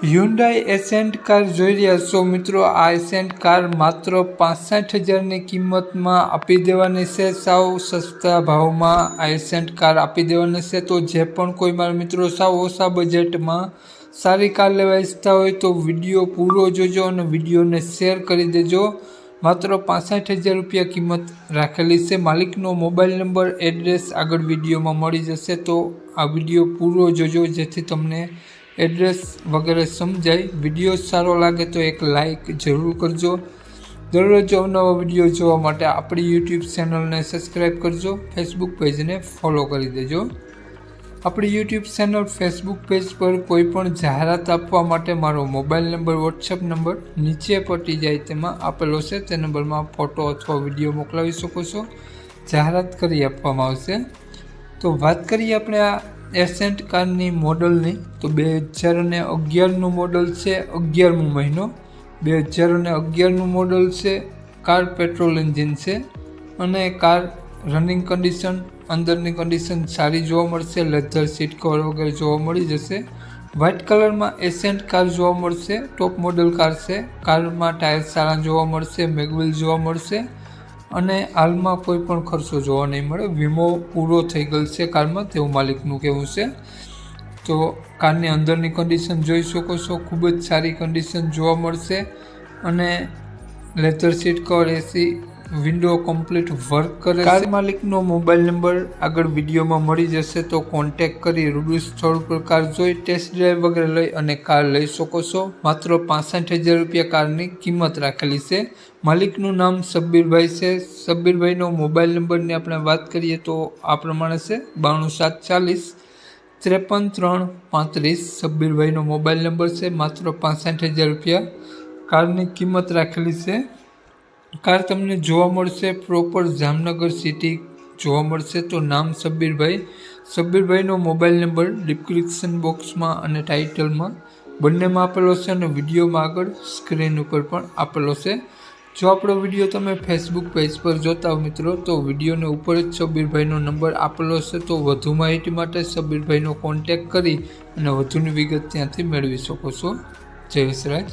Hyundai ascent car જોઈ રહ્યા છો મિત્રો. આ એસેન્ટ કાર માત્ર પાસઠ હજારની કિંમતમાં આપી દેવાની છે. સાવ સસ્તા ભાવમાં આ એસેન્ટ કાર આપી દેવાની છે. તો જે પણ કોઈ મારા મિત્રો સાવ ઓછા બજેટમાં સારી કાર લેવા ઈચ્છતા હોય તો વીડિયો પૂરો જોજો અને વિડીયોને શેર કરી દેજો. માત્ર પાસઠ હજાર રૂપિયા કિંમત રાખેલી છે. માલિકનો મોબાઈલ નંબર, એડ્રેસ આગળ વિડીયોમાં મળી જશે. તો આ વીડિયો પૂરો જોજો જેથી તમને એડ્રેસ વગેરે સમજાય. વીડિયો સારો લાગે તો એક લાઈક જરૂર કરજો. દરરોજ અવનવા વીડિયો જોવા માટે આપણી યુટ્યુબ ચેનલને સબસ્ક્રાઈબ કરજો. ફેસબુક પેજને ફોલો કરી દેજો. આપણી યુટ્યુબ ચેનલ ફેસબુક પેજ પર કોઈ પણ જાહેરાત આપવા માટે મારો મોબાઈલ નંબર વોટ્સએપ નંબર નીચે પટી જાય તેમાં આપેલો છે. તે નંબરમાં ફોટો અથવા વીડિયો મોકલાવી શકો છો. જાહેરાત કરી આપવામાં આવશે. તો વાત કરીએ આપણે આ એસેન્ટ કારની મોડલની તો બે હજાર અને અગિયારનું મોડલ છે અગિયારમો મહિનો. બે હજાર અને અગિયારનું મોડલ છે કાર પેટ્રોલ એન્જિન છે. અને કાર રનિંગ કન્ડિશન અંદરની કન્ડિશન સારી જોવા મળશે. લેધર સીટ કવર વગેરે જોવા મળી જશે. વ્હાઇટ કલરમાં એસેન્ટ કાર જોવા મળશે. ટોપ મોડલ કાર છે. કારમાં ટાયર સારા જોવા મળશે. મેગવિલ જોવા મળશે. અને હાલમાં કોઈ પણ ખર્ચો જોવા નહીં મળે. વીમો પૂરો થઈ ગયેલ છે કારમાં તેવું માલિકનું કહેવું છે. તો કારની અંદરની કન્ડિશન જોઈ શકો છો. ખૂબ જ સારી કન્ડિશન જોવા મળશે. અને leather seat cover AC window complete work કરે કાર માલિકનો મોબાઈલ નંબર આગળ વિડીયોમાં મળી જશે તો કોન્ટેક કરી રૂબરૂ સ્થળ પર કાર જોઈ ટેસ્ટ ડ્રાઈવ વગેરે લઈ અને કાર લઈ શકો છો. માત્ર પાસઠ હજાર રૂપિયા કારની કિંમત રાખેલી છે. માલિકનું નામ સબ્બીરભાઈ છે. સબ્બીરભાઈનો મોબાઈલ નંબરની આપણે વાત કરીએ તો આ પ્રમાણે છે. બાણું સાત ચાલીસ ત્રેપન ત્રણ પાંત્રીસ સબ્બીરભાઈનો મોબાઈલ નંબર છે. માત્ર પાસઠ હજાર રૂપિયા કારની કિંમત રાખેલી છે. કાર તમને જોવા મળશે પ્રોપર જામનગર સિટી જોવા મળશે તો નામ સબ્બીરભાઈ સબ્બીરભાઈનો મોબાઈલ નંબર ડિસ્ક્રિપ્શન બોક્સમાં અને ટાઇટલમાં બંનેમાં આપેલો છે અને વિડીયોમાં આગળ સ્ક્રીન ઉપર પણ આપેલો છે. જો આપણો વીડિયો તમે ફેસબુક પેજ પર જોતા હો મિત્રો, તો વિડીયોને ઉપર જ સબીરભાઈનો નંબર આપેલો છે, તો વધુ માહિતી માટે સબીરભાઈનો કોન્ટેક કરી અને વધુની વિગત ત્યાંથી મેળવી શકો છો. જય વિસરાજ